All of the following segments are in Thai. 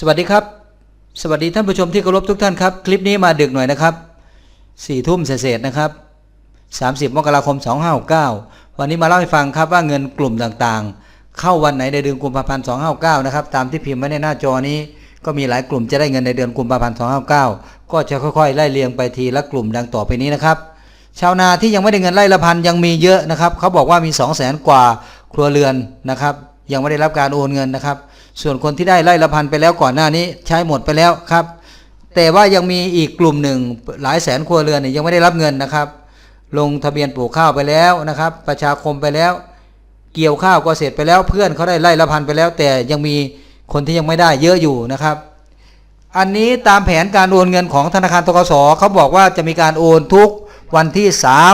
สวัสดีครับ สวัสดีท่านผู้ชมที่เคารพทุกท่านครับ คลิปนี้มาดึกหน่อยนะครับสี่ทุ่มเศษนะครับ 30 มกราคม 2569 วันนี้มาเล่าให้ฟังครับว่าเงินกลุ่มต่างๆ เข้าวันไหนในเดือนกุมภาพันธ์ 259 นะครับ ตามที่พิมพ์ไว้ในหน้าจอนี้ ก็มีหลายกลุ่มจะได้เงินในเดือนกุมภาพันธ์ 259 ก็จะค่อยๆ ไล่เรียงไปทีละกลุ่มดังต่อไปนี้นะครับ ชาวนาที่ยังไม่ได้เงินไร่ละพันยังมีเยอะนะครับ เขาบอกว่ามี 2 0 0แสนกว่าครัวเรือนนะครับ ยังไม่ได้รับการโอนเงินนะครับ ส่วนคนที่ได้ไร่ละพันไปแล้วก่อนหน้านี้ใช้หมดไปแล้วครับ แต่ว่ายังมีอีกกลุ่มหนึ่งหลายแสนครัวเรือนเนี่ยยังไม่ได้รับเงินนะครับ ลงทะเบียนปลูกข้าวไปแล้วนะครับ ประชาคมไปแล้ว เกี่ยวข้าวก็เสร็จไปแล้วเพื่อนเขาได้ไร่ละพันไปแล้ว แต่ยังมีคนที่ยังไม่ได้เยอะอยู่นะครับ อันนี้ตามแผนการโอนเงินของธนาคารทกสเขาบอกว่าจะมีการโอนทุกวันที่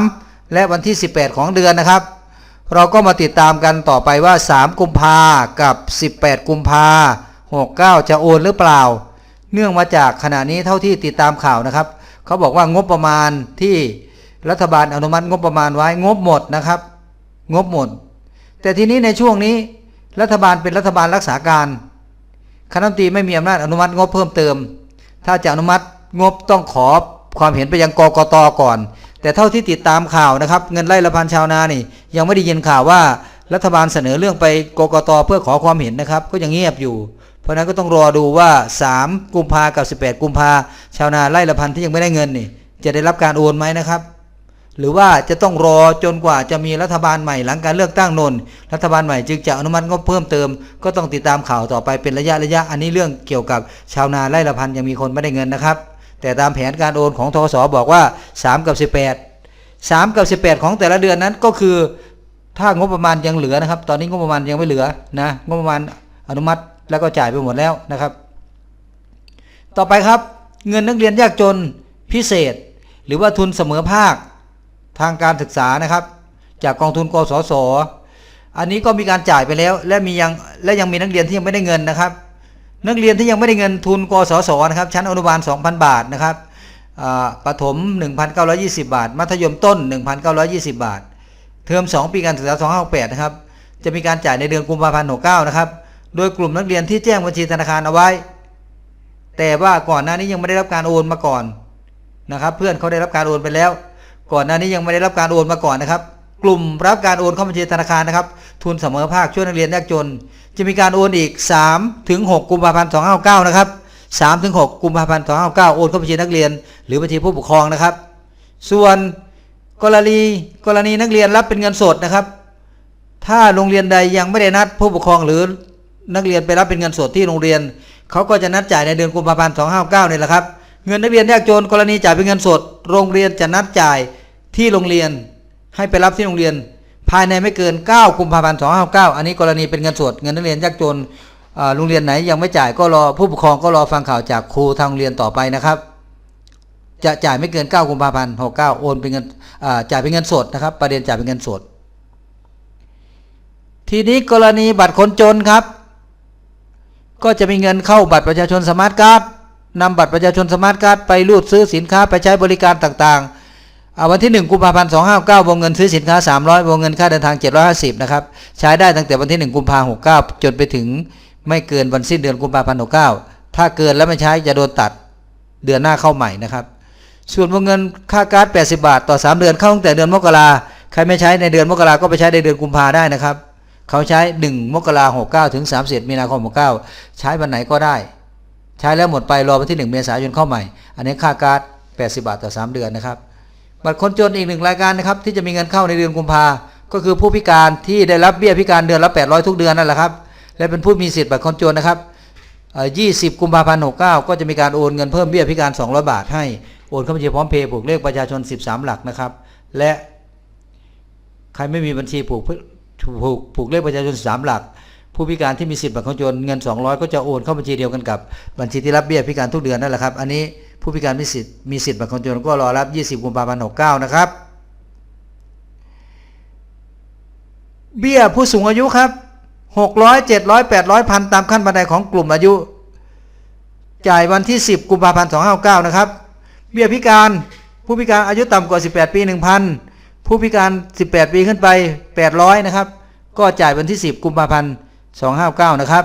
3 และวันที่ 18 ของเดือนนะครับ เราก็มาติดตามกันต่อไปว่า 3 กุมภากับ 18 กุมภา69 จะโอนหรือเปล่า เนื่องมาจากขณะนี้เท่าที่ติดตามข่าวนะครับ เขาบอกว่างบประมาณที่รัฐบาลอนุมัติงบประมาณไว้งบหมดนะครับ งบหมด แต่ทีนี้ในช่วงนี้รัฐบาลเป็นรัฐบาลรักษาการคณะมนตรีไม่มีอำนาจอนุมัติงบเพิ่มเติม ถ้าจะอนุมัติงบต้องขอความเห็นไปยังกกตก่อน แต่เท่าที่ติดตามข่าวนะครับ เงินไร่ละพันชาวนานี่ ยังไม่ได้ยินข่าวว่ารัฐบาลเสนอเรื่องไปกกตเพื่อขอความเห็นนะครับ ก็ยังเงียบอยู่ เพราะนั้นก็ต้องรอดูว่า 3 กุมภากับ 18 กุมภาชาวนาไร่ละพันที่ยังไม่ได้เงินนี่ จะได้รับการโอนไหมนะครับ หรือว่าจะต้องรอจนกว่าจะมีรัฐบาลใหม่หลังการเลือกตั้งนนรัฐบาลใหม่จึงจะอนุมัติงบเพิ่มเติม ก็ต้องติดตามข่าวต่อไปเป็นระยะระยะอันนี้เรื่องเกี่ยวกับชาวนาไร่ละพันยังมีคนไม่ได้เงินนะครับ แต่ตามแผนการโอนของทกสบอกว่า 3 กับ 18 3 กับ 18 ของแต่ละเดือนนั้นก็คือถ้างบประมาณยังเหลือนะครับ ตอนนี้งบประมาณยังไม่เหลือนะงบประมาณอนุมัติแล้วก็จ่ายไปหมดแล้วนะครับ ต่อไปครับเงินนักเรียนยากจนพิเศษ หรือว่าทุนเสมอภาคทางการศึกษานะครับ จากกองทุนกสศอันนี้ก็มีการจ่ายไปแล้ว และมียังและยังมีนักเรียนที่ยังไม่ได้เงินนะครับ นักเรียนที่ยังไม่ได้เงินทุนกสศนะครับ ชั้นอนุบาล 2,000 บาทนะครับ ประถม 1,920 บาท มัธยมต้น 1,920 บาท เทอม 2 ปีการศึกษา258นะครับ จะมีการจ่ายในเดือนกุมภาพันธ์69นะครับ โดยกลุ่มนักเรียนที่แจ้งบัญชีธนาคารเอาไว้ แต่ว่าก่อนหน้านี้ยังไม่ได้รับการโอนมาก่อนนะครับ เพื่อนเขาได้รับการโอนไปแล้ว ก่อนหน้านี้ยังไม่ได้รับการโอนมาก่อนนะครับ กลุ่มรับการโอนเข้าบัญชีธนาคารนะครับ ทุนเสมอภาคช่วยนักเรียนยากจน จะมีการโอนอีก3ถึง6กุมภาพันธ์259นะครับ 3ถึง6กุมภาพันธ์259โอนเข้าบัญชีนักเรียน หรือบัญชีผู้ปกครองนะครับ ส่วนกรณีกรณีนักเรียนรับเป็นเงินสดนะครับ ถ้าโรงเรียนใดยังไม่ได้นัดผู้ปกครองหรือนักเรียนไปรับเป็นเงินสดที่โรงเรียน เขาก็จะนัดจ่ายในเดือนกุมภาพันธ์259นี่แหละครับ เงินนักเรียนยากจนกรณีจ่ายเป็นเงินสด โรงเรียนจะนัดจ่ายที่โรงเรียน ให้ไปรับที่โรงเรียน ภายในไม่เกิน 9 กุมภาพันธ์259อันนี้กรณีเป็นเงินสด เงินนักเรียนยากจน โรงเรียนไหนยังไม่จ่ายก็รอผู้ปกครองก็รอฟังข่าวจากครูทางโรงเรียนต่อไปนะครับ จะจ่ายไม่เกิน 9 กุมภาพันธ์69 โอนเป็นเงินจ่ายเป็นเงินสดนะครับ ประเด็นจ่ายเป็นเงินสด ทีนี้กรณีบัตรคนจนครับ ก็จะมีเงินเข้าบัตรประชาชนสมาร์ทการ์ดนำบัตรประชาชนสมาร์ทการ์ดไปรูดซื้อสินค้าไปใช้บริการต่างๆ วันที่ 1 กุมภาพันธ์ 259 วงเงินซื้อสินค้า 300 วงเงินค่าเดินทาง 750 นะครับ ใช้ได้ตั้งแต่วันที่ 1 กุมภาพันธ์ 69 จนไปถึง ไม่เกินวันสิ้นเดือนกุมภาพันธ์69ถ้าเกินแล้วไม่ใช้จะโดนตัดเดือนหน้าเข้าใหม่นะครับ ส่วนวงเงินค่าการ์ด80 บาท ต่อ 3 เดือนเข้าตั้งแต่เดือนมกราใครไม่ใช้ในเดือนมกราก็ไปใช้ในเดือนกุมภาได้นะครับ เขาใช้ 1 มกราหกเก้าถึง31มีนาคม 69 ใช้วันไหนก็ได้ ใช้แล้วหมดไปรอวันที่ 1 เมษายนเข้าใหม่ อันนี้ค่าการ์ด80 บาทต่อ 3 เดือนนะครับบัตรคนจนอีกหนึ่งรายการนะครับที่จะมีเงินเข้าในเดือนกุมภาก็คือผู้พิการที่ได้รับเบี้ยพิการเดือนละ800 ทุกเดือนนั่นแหละครับ และเป็นผู้มีสิทธิ์บัตรคนจนนะครับเอ่อ20กุมภาพันธ์69ก็จะมีการโอนเงินเพิ่มเบี้ยพิการ 200 บาทให้โอนเข้าบัญชีพร้อมเพย์ผูกเลขประชาชน 13 หลักนะครับ และใครไม่มีบัญชีผูกผูกผูกเลขประชาชน3หลัก ผู้พิการที่มีสิทธิ์บัตรคนจนเงิน 200 ก็จะโอนเข้าบัญชีเดียวกันกับบัญชีที่รับเบี้ยพิการทุกเดือนนั่นแหละครับอันนี้ผู้พิการมีสิทธิ์มีสิทธิ์บัตรคนจนก็รอรับ 20 กุมภาพันธ์69 นะครับ เบี้ยผู้สูงอายุครับ 600 700 800พันตามขั้นบันไดของกลุ่มอายุ จ่ายวันที่ 10 กุมภาพันธ์259นะครับ เบี้ยพิการผู้พิการอายุต่ำกว่า 18 ปี 1,000 ผู้พิการ 18 ปีขึ้นไป 800 นะครับ ก็จ่ายวันที่ 10 กุมภาพันธ์259 นะครับ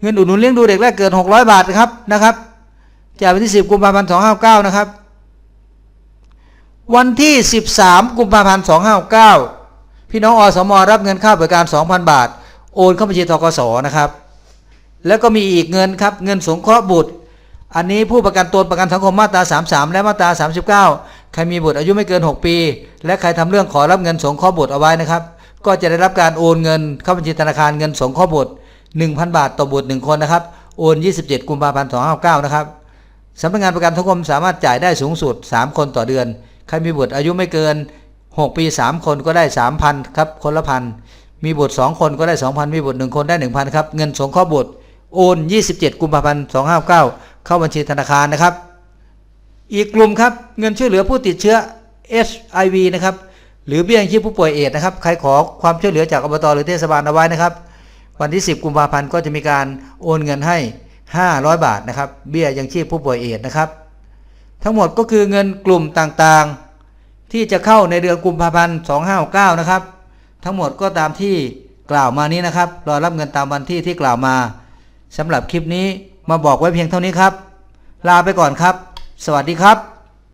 เงินอุดหนุนเลี้ยงดูเด็กแรกเกิด 600 บาทนะครับนะครับ จ่ายวันที่ 10 กุมภาพันธ์259 นะครับ วันที่ 13 กุมภาพันธ์259 พี่น้องอสมรับเงินค่าบริการ 2,000 บาท โอนเข้าบัญชีทกสนะครับ แล้วก็มีอีกเงินครับเงินสงเคราะห์บุตร อันนี้ผู้ประกันตนประกันสังคมมาตรา 33 และมาตรา 39 ใครมีบุตรอายุไม่เกิน 6 ปี และใครทำเรื่องขอรับเงินสงเคราะห์บุตรเอาไว้นะครับ ก็จะได้รับการโอนเงินเข้าบัญชีธนาคารเงินสงเคราะห์บุตร 1,000 บาทต่อบุตร 1 คนนะครับ โอน 27 กุมภาพันธ์259นะครับสำนักงานประกันสังคมสามารถจ่ายได้สูงสุด 3 คนต่อเดือน ใครมีบุตรอายุไม่เกิน 6 ปี 3 คนก็ได้ 3,000 ครับ คนละพัน มีบุตร2คนก็ได้ 2,000 มีบุตร1คนได้ 1,000 ครับ เงินสงเคราะห์บุตรโอน 27 กุมภาพันธ์ 259 เข้าบัญชีธนาคารนะครับ อีกกลุ่มครับ เงินช่วยเหลือผู้ติดเชื้อ HIV นะครับ หรือเบี้ยยังชีพผู้ป่วยเอดนะครับ ใครขอความช่วยเหลือจากอบตหรือเทศบาลเอาไว้นะครับ วันที่ 10 กุมภาพันธ์ก็จะมีการโอนเงินให้ 500 บาทนะครับ เบี้ยยังชีพผู้ป่วยเอดนะครับ ทั้งหมดก็คือเงินกลุ่มต่างๆ ที่จะเข้าในเดือนกุมภาพันธ์ 2569นะครับ ทั้งหมดก็ตามที่กล่าวมานี้นะครับ รอรับเงินตามวันที่ที่กล่าวมาสำหรับคลิปนี้มาบอกไว้เพียงเท่านี้ครับ ลาไปก่อนครับ สวัสดีครับ